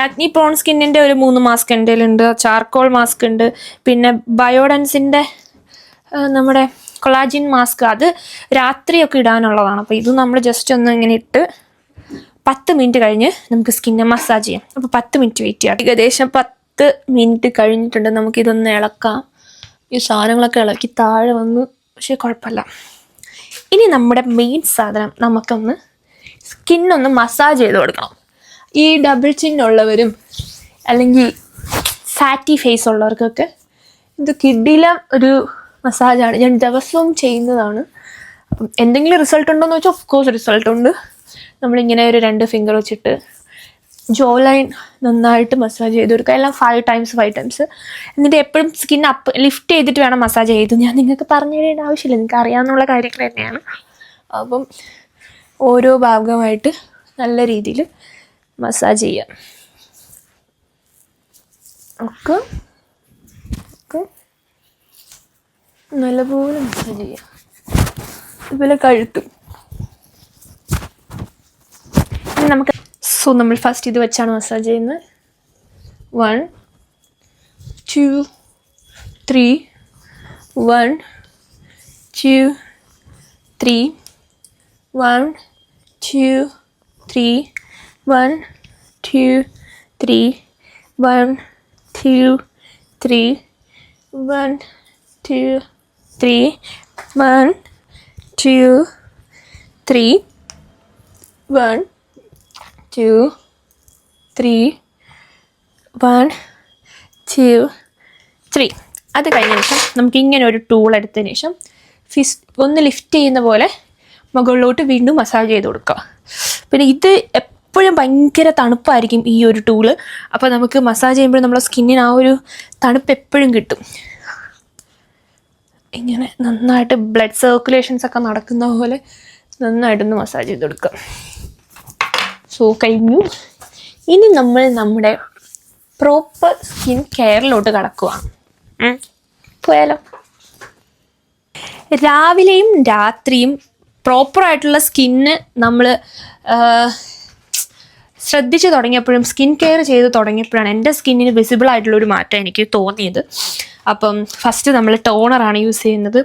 ആക്നി പ്രോൺ സ്കിന്നിന്റെ ഒരു മൂന്ന് മാസ്ക് എന്റെ ഉണ്ട് ചാർക്കോൾ മാസ്ക് ഉണ്ട് പിന്നെ ബയോഡൻസിന്റെ നമ്മുടെ കൊളാജിൻ മാസ്ക് അത് രാത്രിയൊക്കെ ഇടാനുള്ളതാണ്. അപ്പോൾ ഇത് നമ്മൾ ജസ്റ്റ് ഒന്ന് ഇങ്ങനെ ഇട്ട് പത്ത് മിനിറ്റ് കഴിഞ്ഞ് നമുക്ക് സ്കിന്നെ മസാജ് ചെയ്യാം. അപ്പോൾ പത്ത് മിനിറ്റ് വെയിറ്റ് ചെയ്യാം. ഏകദേശം പത്ത് മിനിറ്റ് കഴിഞ്ഞിട്ടുണ്ട്. നമുക്കിതൊന്ന് ഇളക്കാം. ഈ സാധനങ്ങളൊക്കെ ഇളക്കി താഴെ വന്ന്. പക്ഷേ കുഴപ്പമില്ല. ഇനി നമ്മുടെ മെയിൻ സാധനം നമുക്കൊന്ന് സ്കിന്നൊന്ന് മസാജ് ചെയ്ത് കൊടുക്കണം. ഈ ഡബിൾ ചിന്നുള്ളവരും അല്ലെങ്കിൽ ഫാറ്റി ഫേസ് ഉള്ളവർക്കൊക്കെ ഇത് കിഡില ഒരു മസാജാണ്. ഞാൻ ദിവസവും ചെയ്യുന്നതാണ്. എന്തെങ്കിലും റിസൾട്ട് ഉണ്ടോ എന്ന് വെച്ചാൽ ഓഫ് കോഴ്സ് റിസൾട്ട് ഉണ്ട്. നമ്മളിങ്ങനെ ഒരു രണ്ട് ഫിംഗർ വെച്ചിട്ട് ജോ ലൈൻ നന്നായിട്ട് മസാജ് ചെയ്ത് കൊടുക്കുക. എല്ലാം ഫൈവ് ടൈംസ് ഫൈവ് ടൈംസ് എന്നിട്ട് എപ്പോഴും സ്കിൻ അപ്പ് ലിഫ്റ്റ് ചെയ്തിട്ട് വേണം മസാജ് ചെയ്ത്. ഞാൻ നിങ്ങൾക്ക് പറഞ്ഞു തരേണ്ട ആവശ്യമില്ല. നിങ്ങൾക്ക് അറിയാവുന്ന കാര്യങ്ങൾ തന്നെയാണ്. അപ്പം ഓരോ ഭാഗമായിട്ട് നല്ല രീതിയിൽ മസാജ് ചെയ്യുക ഓക്കെ ഓക്കെ നല്ലപോലെ മസാജ് ചെയ്യാം. അതുപോലെ കഴുത്തും. നമുക്ക് സോ നമ്മൾ ഫസ്റ്റ് ഇത് വെച്ചാണ് മസാജ് ചെയ്യുന്നത്. One two three one two three one two three one two three one two three one two three one two three one two three one two three അത് കഴിഞ്ഞ ശേഷം നമുക്ക് ഇങ്ങനെ ഒരു ടൂൾ എടുത്തതിന് ശേഷം ഫിസ് ഒന്ന് ലിഫ്റ്റ് ചെയ്യുന്ന പോലെ മുകളിലോട്ട് വീണ്ടും മസാജ് ചെയ്ത് കൊടുക്കുക. പിന്നെ ഇത് എപ്പോഴും ഭയങ്കര തണുപ്പായിരിക്കും ഈ ഒരു ടൂൾ അപ്പോൾ നമുക്ക് മസാജ് ചെയ്യുമ്പോൾ നമ്മുടെ സ്കിന്നിന് ആ ഒരു തണുപ്പ് എപ്പോഴും കിട്ടും. ഇങ്ങനെ നന്നായിട്ട് ബ്ലഡ് സർക്കുലേഷൻസ് ഒക്കെ നടക്കുന്ന പോലെ നന്നായിട്ടൊന്ന് മസാജ് ചെയ്ത് കൊടുക്കുക സോ കഴിഞ്ഞു. ഇനി നമ്മൾ നമ്മുടെ പ്രോപ്പർ സ്കിൻ കെയറിലോട്ട് കടക്കുകയാണ് പോയാലോ? രാവിലെയും രാത്രിയും പ്രോപ്പറായിട്ടുള്ള സ്കിന്ന് നമ്മൾ ശ്രദ്ധിച്ച് തുടങ്ങിയപ്പോഴും സ്കിൻ കെയർ ചെയ്ത് തുടങ്ങിയപ്പോഴാണ് എന്റെ സ്കിന്നിന് വിസിബിൾ ആയിട്ടുള്ള ഒരു മാറ്റം എനിക്ക് തോന്നിയത്. അപ്പം ഫസ്റ്റ് നമ്മൾ ടോണറാണ് യൂസ് ചെയ്യുന്നത്.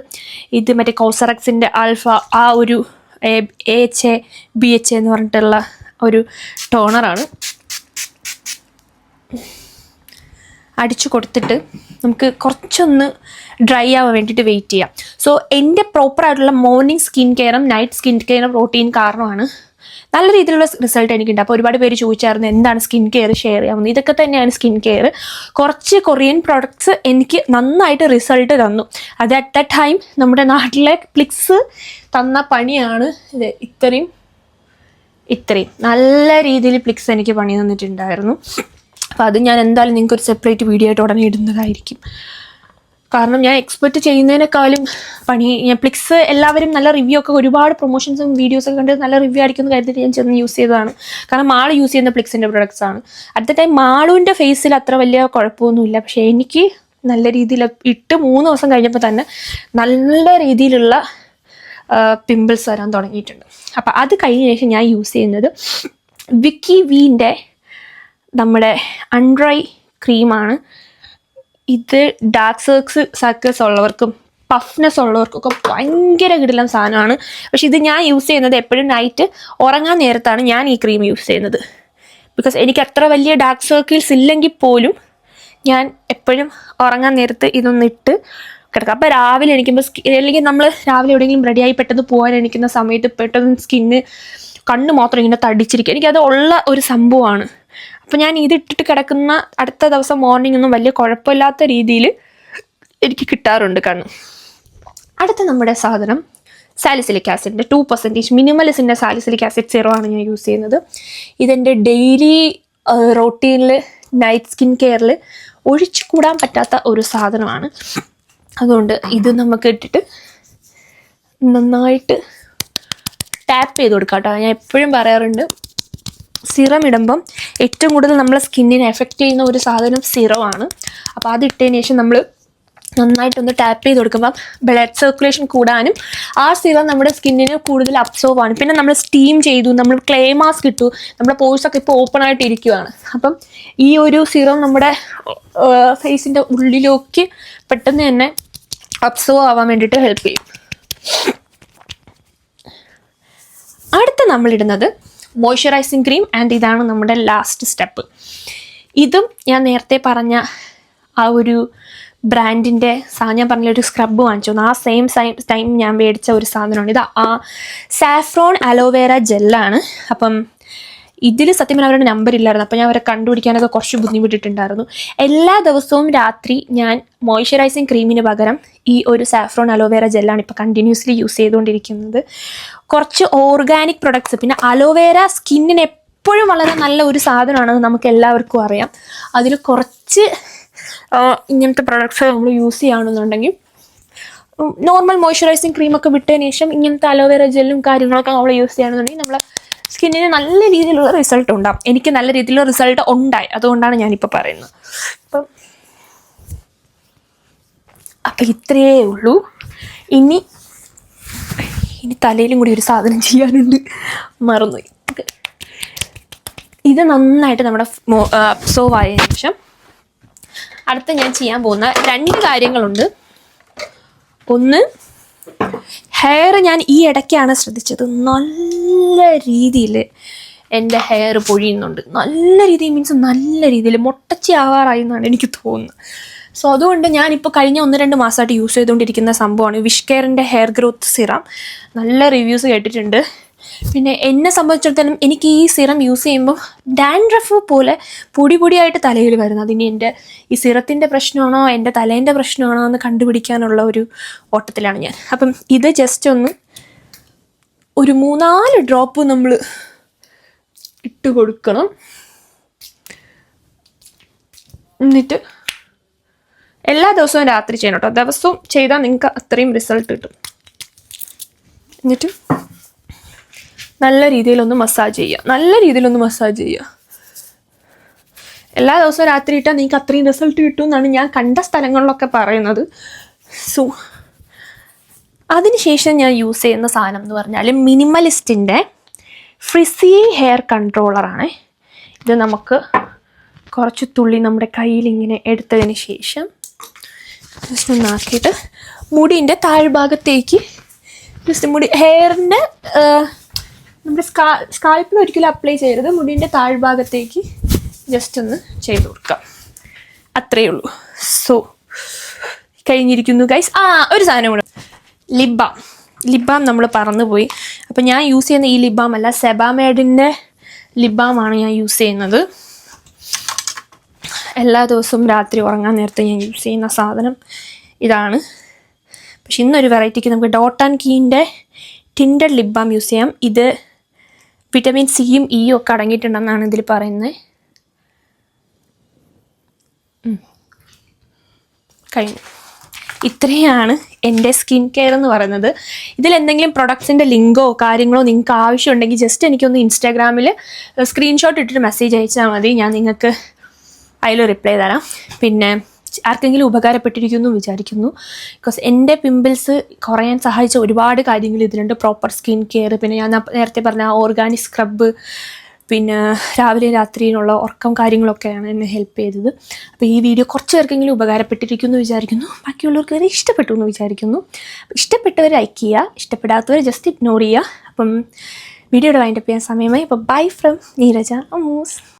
ഇത് മറ്റേ കോസറക്സിന്റെ ആൽഫ ആ ഒരു A H A B H എന്ന് പറഞ്ഞിട്ടുള്ള ഒരു ടോണറാണ് അടിച്ചു കൊടുത്തിട്ട് നമുക്ക് കുറച്ചൊന്ന് ഡ്രൈ ആവാൻ വേണ്ടിയിട്ട് വെയിറ്റ് ചെയ്യാം. സോ എന്റെ പ്രോപ്പറായിട്ടുള്ള മോർണിംഗ് സ്കിൻ കെയറും നൈറ്റ് സ്കിൻ കെയറും റൂട്ടീൻ കാരണമാണ് നല്ല രീതിയിലുള്ള റിസൾട്ട് എനിക്കുണ്ട്. അപ്പോൾ ഒരുപാട് പേര് ചോദിച്ചായിരുന്നു എന്താണ് സ്കിൻ കെയർ ഷെയർ ചെയ്യാവുന്നത്? ഇതൊക്കെ തന്നെയാണ് സ്കിൻ കെയർ കുറച്ച് കൊറിയൻ പ്രോഡക്ട്സ് എനിക്ക് നന്നായിട്ട് റിസൾട്ട് തന്നു. അത് അറ്റ് ദ ടൈം നമ്മുടെ നാട്ടിലെ ക്ലിക്സ് തന്ന പണിയാണ് ഇത്. ഇത്രയും ഇത്രയും നല്ല രീതിയിൽ പ്ലിക്സ് എനിക്ക് പണി തന്നിട്ടുണ്ടായിരുന്നു. അപ്പോൾ അത് ഞാൻ എന്തായാലും നിങ്ങൾക്ക് ഒരു സെപ്പറേറ്റ് വീഡിയോ ആയിട്ട് ഉടനെ ഇടുന്നതായിരിക്കും. കാരണം ഞാൻ എക്സ്പെക്ട് ചെയ്യുന്നതിനേക്കാളും പണി പ്ലിക്സ് എല്ലാവരും നല്ല റിവ്യൂ ഒക്കെ ഒരുപാട് പ്രൊമോഷൻസും വീഡിയോസൊക്കെ കണ്ട് നല്ല റിവ്യൂ ആയിരിക്കും എന്ന് കരുതിയിട്ട് ഞാൻ ചെന്ന് യൂസ് ചെയ്തതാണ്. കാരണം മാൾ യൂസ് ചെയ്യുന്ന പ്ലിക്സിന്റെ പ്രൊഡക്ട്സ് ആണ്. അറ്റ് ദ ടൈം മാളുവിന്റെ ഫേസിൽ അത്ര വലിയ കുഴപ്പമൊന്നുമില്ല. പക്ഷേ എനിക്ക് നല്ല രീതിയിൽ ഇട്ട് മൂന്ന് ദിവസം കഴിഞ്ഞപ്പോൾ തന്നെ നല്ല രീതിയിലുള്ള പിമ്പിൾസ് വരാൻ തുടങ്ങിയിട്ടുണ്ട്. അപ്പോൾ അത് കഴിഞ്ഞ ശേഷം ഞാൻ യൂസ് ചെയ്യുന്നത് വിക്കി വീന്റെ നമ്മുടെ അൺഡ്രൈ ക്രീമാണ് ഇത് ഡാർക്ക് സർക്കിൾസ് സർക്കിൾസ് ഉള്ളവർക്കും പഫ്നെസ് ഉള്ളവർക്കൊക്കെ ഭയങ്കര കിടിലം സാധനമാണ്. പക്ഷെ ഇത് ഞാൻ യൂസ് ചെയ്യുന്നത് എപ്പോഴും നൈറ്റ് ഉറങ്ങാൻ നേരത്താണ് ഞാൻ ഈ ക്രീം യൂസ് ചെയ്യുന്നത്. ബിക്കോസ് എനിക്ക് അത്ര വലിയ ഡാർക്ക് സർക്കിൾസ് ഇല്ലെങ്കിൽ പോലും ഞാൻ എപ്പോഴും ഉറങ്ങാൻ നേരത്ത് ഇതൊന്നിട്ട് കിടക്കാം. അപ്പോൾ രാവിലെ എണീക്കുമ്പോൾ സ്കി അല്ലെങ്കിൽ നമ്മൾ രാവിലെ എവിടെയെങ്കിലും റെഡിയായി പെട്ടെന്ന് പോകാൻ എണീക്കുന്ന സമയത്ത് പെട്ടെന്ന് സ്കിന്ന് കണ്ണ് മാത്രം ഇങ്ങനെ തടിച്ചിരിക്കും. എനിക്കത് ഉള്ള ഒരു സംഭവമാണ്. അപ്പോൾ ഞാൻ ഇത് ഇട്ടിട്ട് കിടക്കുന്ന അടുത്ത ദിവസം മോർണിംഗ് ഒന്നും വലിയ കുഴപ്പമില്ലാത്ത രീതിയിൽ എനിക്ക് കിട്ടാറുണ്ട് കണ്ണ്. അടുത്ത നമ്മുടെ സാധനം സാലിസിലിക് ആസിഡിന്റെ ടു പെർസെന്റേജ് മിനിമലിസിന്റെ സാലിസിലിക് ആസിഡ് സീറോ ആണ് ഞാൻ യൂസ് ചെയ്യുന്നത്. ഇതെന്റെ ഡെയിലി റൊട്ടീനിൽ നൈറ്റ് സ്കിൻ കെയറിൽ ഒഴിച്ചു കൂടാൻ പറ്റാത്ത ഒരു സാധനമാണ്. അതുകൊണ്ട് ഇത് നമുക്ക് ഇട്ടിട്ട് നന്നായിട്ട് ടാപ്പ് ചെയ്ത് കൊടുക്കാം കേട്ടോ ഞാൻ എപ്പോഴും പറയാറുണ്ട് സിറം ഇടുമ്പം ഏറ്റവും കൂടുതൽ നമ്മളെ സ്കിന്നിനെ എഫക്റ്റ് ചെയ്യുന്ന ഒരു സാധനം സിറമാണ്. അപ്പോൾ അത് ഇട്ടതിന് ശേഷം നമ്മൾ നന്നായിട്ടൊന്ന് ടാപ്പ് ചെയ്ത് കൊടുക്കുമ്പം ബ്ലഡ് സർക്കുലേഷൻ കൂടാനും ആ സിറം നമ്മുടെ സ്കിന്നിന് കൂടുതൽ അബ്സോർവ് ആണ്. പിന്നെ നമ്മൾ സ്റ്റീം ചെയ്തു നമ്മൾ ക്ലേ മാസ്ക് ഇട്ടു നമ്മുടെ പോഴ്സൊക്കെ ഇപ്പോൾ ഓപ്പൺ ആയിട്ട് ഇരിക്കുകയാണ് അപ്പം ഈ ഒരു സിറം നമ്മുടെ ഫേസിന്റെ ഉള്ളിലേക്ക് പെട്ടെന്ന് തന്നെ അബ്സോർവ് ആവാൻ വേണ്ടിയിട്ട് ഹെൽപ്പ് ചെയ്യും. അടുത്ത നമ്മളിടുന്നത് മോയ്സ്ചറൈസിങ് ക്രീം ആൻഡ് ഇതാണ് നമ്മുടെ ലാസ്റ്റ് സ്റ്റെപ്പ് ഇതും ഞാൻ നേരത്തെ പറഞ്ഞ ആ ഒരു ബ്രാൻഡിന്റെ സാ ഞാൻ പറഞ്ഞ ഒരു സ്ക്രബ് വാങ്ങിച്ചു. ആ സെയിം ടൈം ഞാൻ മേടിച്ച ഒരു സാധനമാണ്. ഇത് ആ സാഫ്രോൺ അലോവേര ജെല്ലാണ് അപ്പം ഇതിൽ സത്യം പറഞ്ഞാൽ അവരുടെ നമ്പർ ഇല്ലായിരുന്നു. അപ്പോൾ ഞാൻ അവരെ കണ്ടുപിടിക്കാനൊക്കെ കുറച്ച് ബുദ്ധിമുട്ടിട്ടുണ്ടായിരുന്നു. എല്ലാ ദിവസവും രാത്രി ഞാൻ മോയ്സ്ചറൈസിങ് ക്രീമിന് പകരം ഈ ഒരു സാഫ്രോൺ അലോവേര ജെല്ലാണ് ഇപ്പോൾ കണ്ടിന്യൂസ്ലി യൂസ് ചെയ്തുകൊണ്ടിരിക്കുന്നത്. കുറച്ച് ഓർഗാനിക് പ്രൊഡക്ട്സ് പിന്നെ അലോവേര സ്കിന്നിന് എപ്പോഴും വളരെ നല്ല ഒരു സാധനമാണെന്ന് നമുക്ക് എല്ലാവർക്കും അറിയാം. അതിൽ കുറച്ച് ഇങ്ങനത്തെ പ്രൊഡക്ട്സ് നമ്മൾ യൂസ് ചെയ്യുകയാണെന്നുണ്ടെങ്കിൽ നോർമൽ മോയ്സ്ചറൈസിങ് ക്രീമൊക്കെ വിട്ടതിന് ശേഷം ഇങ്ങനത്തെ അലോവേര ജെല്ലും കാര്യങ്ങളൊക്കെ നമ്മൾ യൂസ് ചെയ്യുകയാണെന്നുണ്ടെങ്കിൽ നമ്മളെ സ്കിന്നിന് നല്ല രീതിയിലുള്ള റിസൾട്ട് ഉണ്ടാവും. എനിക്ക് നല്ല രീതിയിലുള്ള റിസൾട്ട് ഉണ്ടായി. അതുകൊണ്ടാണ് ഞാനിപ്പോൾ പറയുന്നത്. അപ്പം അപ്പം ഇത്രയേ ഉള്ളൂ. ഇനി ഇനി തലയിലും കൂടി ഒരു സാധനം ചെയ്യാനുണ്ട്. മറന്നു ഇത് നന്നായിട്ട് നമ്മുടെ അബ്സോർവ് ആയതിനു ശേഷം അടുത്ത ഞാൻ ചെയ്യാൻ പോകുന്ന രണ്ട് കാര്യങ്ങളുണ്ട്. ഒന്ന് ഹെയർ ഞാൻ ഈ ഇടയ്ക്കാണ് ശ്രദ്ധിച്ചത്. നല്ല രീതിയിൽ എന്റെ ഹെയർ പൊഴിയുന്നുണ്ട്. നല്ല രീതിയിൽ മീൻസ് നല്ല രീതിയിൽ മുട്ടച്ചി ആവാറായി എന്നാണ് എനിക്ക് തോന്നുന്നത്. സോ അതുകൊണ്ട് ഞാനിപ്പോൾ കഴിഞ്ഞ ഒന്ന് രണ്ട് മാസമായിട്ട് യൂസ് ചെയ്തുകൊണ്ടിരിക്കുന്ന സംഭവമാണ് വിഷ് കെയറിന്റെ ഹെയർ ഗ്രോത്ത് സിറം നല്ല റിവ്യൂസ് കേട്ടിട്ടുണ്ട്. പിന്നെ എന്നെ സംബന്ധിച്ചിടത്തോളം എനിക്ക് ഈ സിറം യൂസ് ചെയ്യുമ്പോൾ ഡാൻഡ്രഫ് പോലെ പൊടി പൊടിയായിട്ട് തലയിൽ വരുന്നത് ഇനി എന്റെ ഈ സിറത്തിന്റെ പ്രശ്നമാണോ എന്റെ തലേന്റെ പ്രശ്നമാണോ എന്ന് കണ്ടുപിടിക്കാനുള്ള ഒരു ഓട്ടത്തിലാണ് ഞാൻ. അപ്പം ഇത് ജസ്റ്റ് ഒന്ന് ഒരു മൂന്നാൽ ഡ്രോപ്പ് നമ്മൾ ഇട്ട് കൊടുക്കണം. എന്നിട്ട് എല്ലാ ദിവസവും രാത്രി ചെയ്യണം കേട്ടോ ദിവസവും ചെയ്താൽ നിങ്ങൾക്ക് അത്രയും റിസൾട്ട് കിട്ടും. എന്നിട്ട് നല്ല രീതിയിലൊന്ന് മസാജ് ചെയ്യുക നല്ല രീതിയിലൊന്ന് മസാജ് ചെയ്യുക എല്ലാ ദിവസവും രാത്രി ഇട്ടാൽ നിങ്ങൾക്ക് അത്രയും റിസൾട്ട് കിട്ടും എന്നാണ് ഞാൻ കണ്ട സ്ഥലങ്ങളിലൊക്കെ പറയുന്നത്. സോ അതിനുശേഷം ഞാൻ യൂസ് ചെയ്യുന്ന സാധനം എന്ന് പറഞ്ഞാൽ മിനിമലിസ്റ്റിന്റെ ഫ്രിസി ഹെയർ കൺട്രോളറാണ് ഇത് നമുക്ക് കുറച്ച് തുള്ളി നമ്മുടെ കയ്യിൽ ഇങ്ങനെ എടുത്തതിന് ശേഷം ജസ്റ്റ് ഒന്ന് ആക്കിയിട്ട് മുടീന്റെ താഴ്ഭാഗത്തേക്ക് ജസ്റ്റ് മുടി ഹെയറിന്റെ നമ്മുടെ സ്കാ സ്കാൽപ്പിൽ ഒരിക്കലും അപ്ലൈ ചെയ്യരുത്. മുടീന്റെ താഴ്ഭാഗത്തേക്ക് ജസ്റ്റ് ഒന്ന് ചെയ്ത് കൊടുക്കാം. അത്രയേ ഉള്ളൂ. സോ കഴിഞ്ഞിരിക്കുന്നു ഗൈസ് ആ ഒരു സാധനം കൂടെ. ലിബാം. ലിബാം നമ്മൾ പറന്നുപോയി. അപ്പോൾ ഞാൻ യൂസ് ചെയ്യുന്ന ഈ ലിബാം അല്ല സെബാമേഡിന്റെ ലിബാമാണ് ഞാൻ യൂസ് ചെയ്യുന്നത്. എല്ലാ ദിവസവും രാത്രി ഉറങ്ങാൻ നേരത്തെ ഞാൻ യൂസ് ചെയ്യുന്ന സാധനം ഇതാണ്. പക്ഷെ ഇന്നൊരു വെറൈറ്റിക്ക് നമുക്ക് ഡോട്ട് ആൻഡ് കീന്റെ ടിൻഡർ ലിപ് ബാം യൂസ് ചെയ്യാം. ഇത് വിറ്റമിൻ സിയും ഇയും ഒക്കെ അടങ്ങിയിട്ടുണ്ടെന്നാണ് ഇതിൽ പറയുന്നത്. കഴിഞ്ഞു. ഇത്രയാണ് എന്റെ സ്കിൻ കെയർ എന്ന് പറയുന്നത്. ഇതിൽ എന്തെങ്കിലും പ്രൊഡക്ട്സിന്റെ ലിങ്കോ കാര്യങ്ങളോ നിങ്ങൾക്ക് ആവശ്യമുണ്ടെങ്കിൽ ജസ്റ്റ് എനിക്കൊന്ന് ഇൻസ്റ്റാഗ്രാമിൽ സ്ക്രീൻഷോട്ട് ഇട്ടിട്ട് മെസ്സേജ് അയച്ചാൽ മതി. ഞാൻ നിങ്ങൾക്ക് അതിൽ റിപ്ലൈ തരാം. പിന്നെ ആർക്കെങ്കിലും ഉപകാരപ്പെട്ടിരിക്കുന്നു എന്ന് വിചാരിക്കുന്നു. ബിക്കോസ് എന്റെ പിമ്പിൾസ് കുറയാൻ സഹായിച്ച ഒരുപാട് കാര്യങ്ങൾ ഇതിലുണ്ട്. പ്രോപ്പർ സ്കിൻ കെയർ പിന്നെ ഞാൻ നേരത്തെ പറഞ്ഞ ഓർഗാനിക് സ്ക്രബ് പിന്നെ രാവിലെ രാത്രിയിലുള്ള ഉറക്കം കാര്യങ്ങളൊക്കെയാണ് എന്നെ ഹെൽപ്പ് ചെയ്തത്. അപ്പോൾ ഈ വീഡിയോ കുറച്ച് പേർക്കെങ്കിലും ഉപകാരപ്പെട്ടിരിക്കുന്നു വിചാരിക്കുന്നു. ബാക്കിയുള്ളവർക്ക് വരെ ഇഷ്ടപ്പെട്ടു എന്ന് വിചാരിക്കുന്നു. ഇഷ്ടപ്പെട്ടവർ ലൈക്ക് ചെയ്യുക. ഇഷ്ടപ്പെടാത്തവർ ജസ്റ്റ് ഇഗ്നോർ ചെയ്യുക. അപ്പം വീഡിയോയുടെ വൈൻഡപ്പ് ചെയ്യാൻ സമയമായി. അപ്പോൾ ബൈ ഫ്രം നീരജ. അമൂസ്